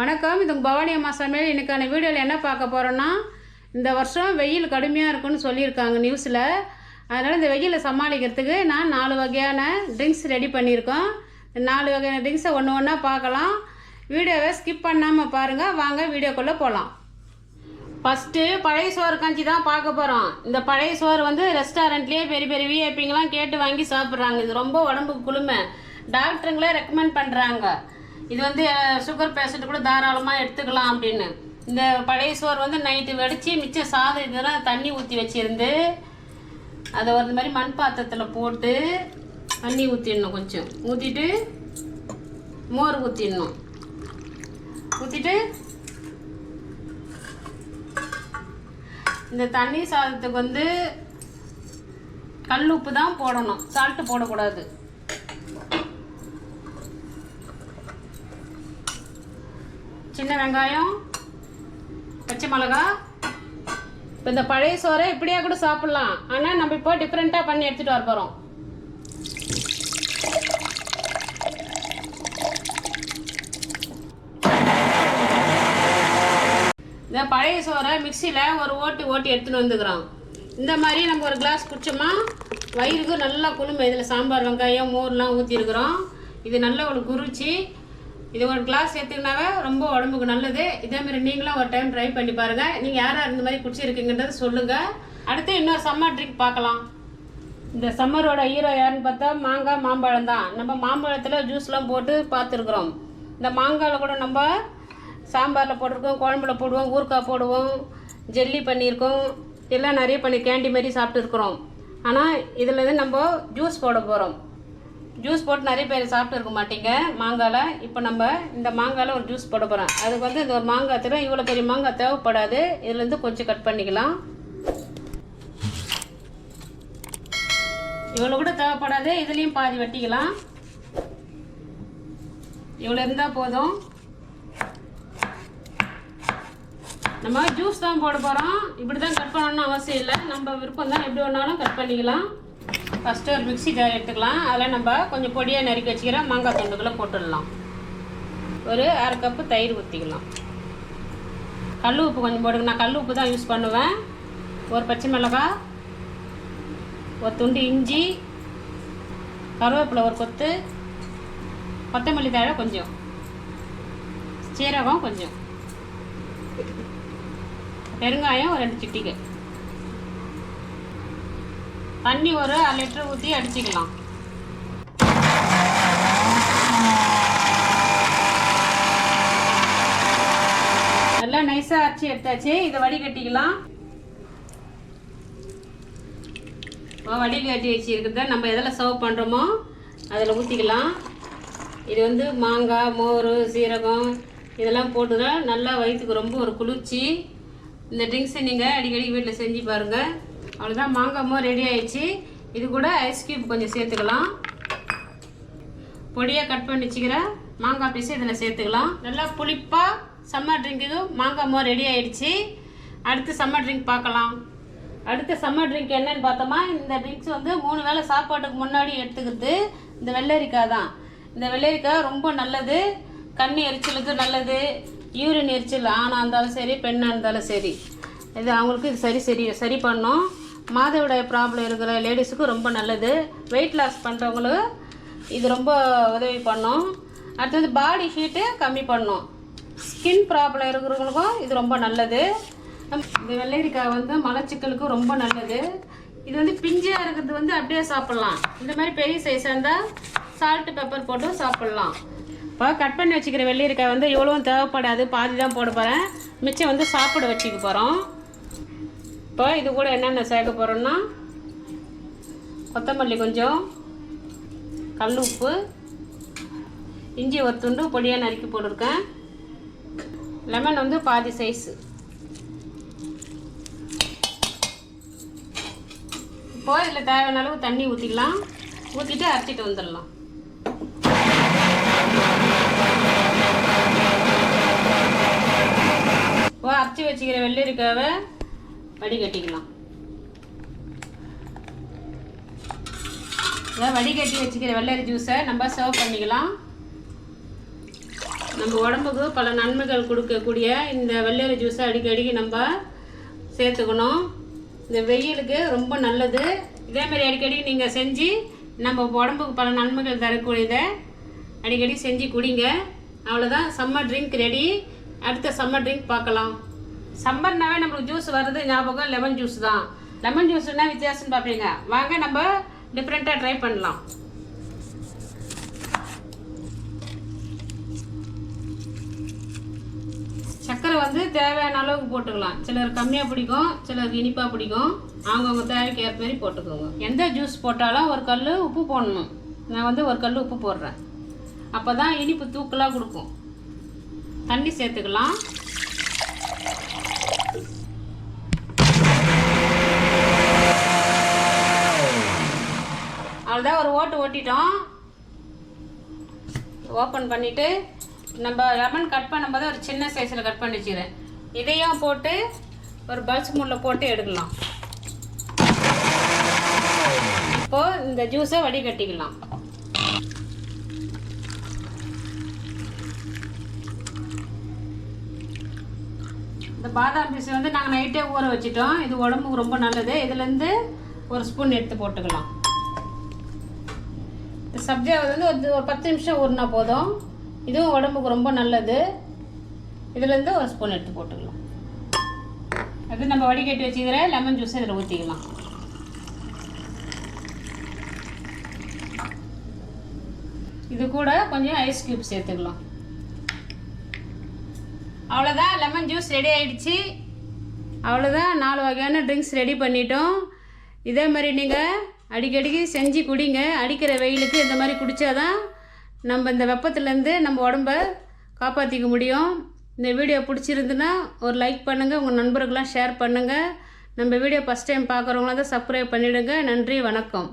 வணக்கம். இது பவானி அம்மா சமையல். இன்னைக்கான வீடியோவில் என்ன பார்க்க போகிறோன்னா இந்த வருஷம் வெயில் கடுமையாக இருக்குன்னு சொல்லியிருக்காங்க நியூஸில். அதனால் இந்த வெயிலை சமாளிக்கிறதுக்கு நான் நாலு வகையான ட்ரிங்க்ஸ் ரெடி பண்ணியிருக்கோம். இந்த நாலு வகையான ட்ரிங்க்ஸை ஒன்று ஒன்றா பார்க்கலாம். வீடியோவை ஸ்கிப் பண்ணாமல் பாருங்கள் வாங்க வீடியோக்குள்ளே போகலாம் ஃபஸ்ட்டு பழைய சோறு கஞ்சி தான் பார்க்க போகிறோம் இந்த பழைய சோறு வந்து ரெஸ்டாரண்ட்லேயே பெரிய பெரிய விஐபிங்கெலாம் கேட்டு வாங்கி சாப்பிட்றாங்க. இது ரொம்ப உடம்புக்கு குளுமை. டாக்டருங்களே ரெக்கமெண்ட் பண்ணுறாங்க இது வந்து சுகர் பேஷண்ட் கூட தாராளமாக எடுத்துக்கலாம் அப்படின்னு. இந்த பழைய சோறு வந்து நைட்டு வடித்து மிச்சம் சாதம் இதெல்லாம் தண்ணி ஊற்றி வச்சுருந்து அதை ஒரு மாதிரி மண் பாத்திரத்தில் போட்டு தண்ணி ஊற்றிடணும் கொஞ்சம். ஊற்றிட்டு மோர் ஊற்றிடணும் ஊற்றிட்டு இந்த தண்ணி சாதத்துக்கு வந்து கல் உப்பு தான் போடணும். சால்ட்டு போடக்கூடாது. சின்ன வெங்காயம் பச்சை மிளகா. இப்போ இந்த பழைய சோறை இப்படியே கூட சாப்பிட்லாம். ஆனால் நம்ம இப்போ டிஃப்ரெண்ட்டாக பண்ணி எடுத்துகிட்டு வர போகிறோம் இந்த பழைய சோறை மிக்சியில் ஒரு ஓட்டி ஓட்டி எடுத்துகிட்டு வந்துக்கிறோம். இந்த மாதிரி நம்ம ஒரு கிளாஸ் குடிச்சோமா வயிறுக்கு நல்லா குளுமை. இதில் சாம்பார் வெங்காயம் மோர்லாம் ஊற்றிருக்கிறோம் இது நல்ல ஒரு குருச்சி. இது ஒரு கிளாஸ் எடுத்துக்கினாவே ரொம்ப உடம்புக்கு நல்லது. இதே மாதிரி நீங்களும் ஒரு டைம் ட்ரை பண்ணி பாருங்கள் நீங்கள் யார் யார் இந்த மாதிரி குடிச்சிருக்கீங்கன்றது சொல்லுங்கள் அடுத்து இன்னொரு சம்மர் ட்ரிங்க் பார்க்கலாம். இந்த சம்மரோட ஹீரோ யாருன்னு பார்த்தா மாங்காய் மாம்பழம் தான். நம்ம மாம்பழத்தில் ஜூஸ்லாம் போட்டு பார்த்துருக்குறோம். இந்த மாங்காயில் கூட நம்ம சாம்பாரில் போட்டிருக்கோம் குழம்புல போடுவோம் ஊறுக்காய் போடுவோம் ஜெல்லி பண்ணியிருக்கோம். எல்லாம் நிறைய பண்ணி கேண்டி மாதிரி சாப்பிட்டுருக்குறோம். ஆனால் இதில் நம்ம ஜூஸ் போட போகிறோம் ஜூஸ் போட்டு நிறைய பேர் சாப்பிட்டு இருக்க மாட்டீங்க. மாங்காயில் இப்போ நம்ம இந்த மாங்காயில் ஒரு ஜூஸ் போட போகிறோம் அதுக்கு வந்து இந்த ஒரு மாங்காய் தரும் இவ்வளோ பெரிய மாங்காய் தேவைப்படாது. இதுலேருந்து கொஞ்சம் கட் பண்ணிக்கலாம். இவ்வளோ கூட தேவைப்படாது. இதுலேயும் பாதி வெட்டிக்கலாம். இவ்வளோ இருந்தால் போதும். நம்ம ஜூஸ் தான் போட போகிறோம் இப்படி தான் கட் பண்ணணும்னு அவசியம் இல்லை. நம்ம விருப்பம் தான் எப்படி வேணாலும் கட் பண்ணிக்கலாம். ஃபஸ்ட்டு ஒரு மிக்சி ஜார் எடுத்துக்கலாம். அதில் நம்ம கொஞ்சம் பொடியாக நறுக்கி வச்சுக்கிற மாங்காய் துண்டுகளை போட்டுடலாம். ஒரு அரை கப்பு தயிர் ஊற்றிக்கலாம் கல் உப்பு கொஞ்சம் போடுங்க நான் கல் உப்பு தான் யூஸ் பண்ணுவேன். ஒரு பச்சை மிளகாய் ஒரு துண்டு இஞ்சி கருவேப்பிலை ஒரு கொத்து கொத்தமல்லி தழை கொஞ்சம் சீரகம் கொஞ்சம் பெருங்காயம் ஒரு ரெண்டு சிட்டிக்கு தண்ணி ஒரு அரை லிட்டர் ஊற்றி அடிச்சுக்கலாம். நல்லா நைஸாக அரைச்சி எடுத்தாச்சு. இதை வடிகட்டிக்கலாம். வடிகட்டி வச்சுருக்கிறத நம்ம எதில் சர்வ் பண்ணுறோமோ அதில் ஊற்றிக்கலாம் இது வந்து மாங்காய் மோர் சீரகம் இதெல்லாம் போட்டுதான் நல்லா வயிற்றுக்கு ரொம்ப ஒரு குளிர்ச்சி. இந்த ட்ரிங்க்ஸை நீங்கள் அடிக்கடி வீட்டில் செஞ்சு பாருங்கள் அவ்வளோதான் மாங்காமோ ரெடி ஆயிடுச்சு. இது கூட ஐஸ் கியூப் கொஞ்சம் சேர்த்துக்கலாம். பொடியாக கட் பண்ணி வச்சுக்கிற மாங்காய் பீஸை இதில் சேர்த்துக்கலாம். நல்லா புளிப்பாக சம்மர் ட்ரிங்க்கு மாங்காய் ரெடி ஆயிடுச்சு. அடுத்து சம்மர் ட்ரிங்க் பார்க்கலாம். அடுத்த சம்மர் ட்ரிங்க் என்னன்னு பார்த்தோமா? இந்த ட்ரிங்க்ஸ் வந்து மூணு வேளை சாப்பாட்டுக்கு முன்னாடி எடுத்துக்கிறது. இந்த வெள்ளரிக்காய் தான். இந்த வெள்ளரிக்காய் ரொம்ப நல்லது. கண் எரிச்சலுக்கு நல்லது. யூரின் எரிச்சல் ஆணாக இருந்தாலும் சரி பெண்ணாக இருந்தாலும் சரி. இது அவங்களுக்கு இது சரி சரி சரி பண்ணும் மாதவிடாய் ப்ராப்ளம் இருக்கிற லேடிஸுக்கு ரொம்ப நல்லது. வெயிட் லாஸ் பண்ணுறவங்களுக்கு இது ரொம்ப உதவி பண்ணும். அடுத்தது பாடி ஹீட்டு கம்மி பண்ணும். ஸ்கின் ப்ராப்ளம் இருக்கிறவங்களுக்கும் இது ரொம்ப நல்லது. இந்த வெள்ளரிக்காய் வந்து மலச்சிக்கலுக்கு ரொம்ப நல்லது. இது வந்து பிஞ்சியாக இருக்கிறது வந்து அப்படியே சாப்பிட்லாம். இந்த மாதிரி பெரிய சைஸாக இருந்தால் சால்ட்டு பெப்பர் போட்டு சாப்பிட்லாம். இப்போ கட் பண்ணி வச்சுக்கிற வெள்ளரிக்காய் வந்து எவ்வளோவும் தேவைப்படாது. பாதி தான் போட போகிறேன் மிச்சம் வந்து சாப்பிட வச்சுக்க போகிறோம் இப்போ இது கூட என்னென்ன சேர்க்க போகிறோன்னா கொத்தமல்லி கொஞ்சம் கல் உப்பு இஞ்சி ஒரு துண்டு பொடியாக நறுக்கி போட்டிருக்கேன். லெமன் வந்து பாதி சைஸு இப்போது இதில் தேவையான அளவு தண்ணி ஊற்றிக்கலாம் ஊற்றிட்டு அரைச்சிட்டு வந்துடலாம். இப்போ அரைச்சி வச்சுக்கிற வெள்ளரிக்காவை வடிகட்டிக்கலாம் இதை வடிகட்டி வச்சுக்கிற வெள்ளரி ஜூஸை நம்ம சர்வ் பண்ணிக்கலாம். நம்ம உடம்புக்கு பல நன்மைகள் கொடுக்கக்கூடிய இந்த வெள்ளரி ஜூஸை அடிக்கடிக்கு நம்ம சேர்த்துக்கணும். இந்த வெயிலுக்கு ரொம்ப நல்லது. இதேமாரி அடிக்கடி நீங்கள் செஞ்சு நம்ம உடம்புக்கு பல நன்மைகள் தரக்கூடியதை அடிக்கடி செஞ்சு குடிங்க. அவ்வளோதான் சம்மர் ட்ரிங்க் ரெடி அடுத்த சம்மர் ட்ரிங்க் பார்க்கலாம். சம்மர்னாவே நம்மளுக்கு ஜூஸ் வருது ஞாபகம் லெமன் ஜூஸ் தான். லெமன் ஜூஸ் என்ன வித்தியாசம்னு பார்ப்பீங்க வாங்க நம்ம டிஃப்ரெண்ட்டாக ட்ரை பண்ணலாம். சர்க்கரை வந்து தேவையான அளவுக்கு போட்டுக்கலாம். சிலர் கம்மியாக பிடிக்கும் சிலருக்கு இனிப்பாக பிடிக்கும். அவங்கவுங்க தேவைக்கு ஏற்ற மாதிரி போட்டுக்கோங்க. எந்த ஜூஸ் போட்டாலும் ஒரு கல் உப்பு போடணும். நான் வந்து ஒரு கல் உப்பு போடுறேன். அப்போ தான் இனிப்பு தூக்கலாக கொடுக்கும். தண்ணி சேர்த்துக்கலாம். தான் ஒரு ஓட்டு ஓட்டிட்டோம். ஓப்பன் பண்ணிவிட்டு நம்ம லெமன் கட் பண்ணும்போது ஒரு சின்ன சைஸில் கட் பண்ணி வச்சுக்கிறேன் இதையும் போட்டு ஒரு பல்ஸ் மூடில் போட்டு எடுக்கலாம். இப்போது இந்த ஜூஸை வடிகட்டிக்கலாம். இந்த பாதாம் பீஸ் வந்து நாங்கள் நைட்டே ஊற வச்சிட்டோம். இது உடம்புக்கு ரொம்ப நல்லது. இதுலேருந்து ஒரு ஸ்பூன் எடுத்து போட்டுக்கலாம். சப்ஜா வந்து ஒரு ஒரு பத்து நிமிஷம் ஊறினா போதும். இதுவும் உடம்புக்கு ரொம்ப நல்லது. இதுலேருந்து ஒரு ஸ்பூன் எடுத்து போட்டுக்கலாம். அது நம்ம வடிகட்டி வச்சுக்கிற லெமன் ஜூஸ் இதில் ஊற்றிக்கலாம் இது கூட கொஞ்சம் ஐஸ் கியூப் சேர்த்துக்கலாம். அவ்வளோதான் லெமன் ஜூஸ் ரெடி ஆகிடுச்சு அவ்வளோதான் நாலு வகையான ட்ரிங்க்ஸ் ரெடி பண்ணிட்டோம். இதே மாதிரி நீங்கள் அடிக்கடிக்கு செஞ்சு குடிங்க. அடிக்கிற வெயிலுக்கு இந்த மாதிரி குடித்தாதான் நம்ம இந்த வெப்பத்துலேருந்து நம்ம உடம்ப காப்பாற்றிக்க முடியும். இந்த வீடியோ பிடிச்சிருந்துன்னா ஒரு லைக் பண்ணுங்கள் உங்கள் நண்பர்களெலாம் ஷேர் பண்ணுங்கள் நம்ம வீடியோ ஃபஸ்ட் டைம் பார்க்குறவங்களாம் தான் சப்ஸ்கிரைப் பண்ணிவிடுங்க நன்றி வணக்கம்.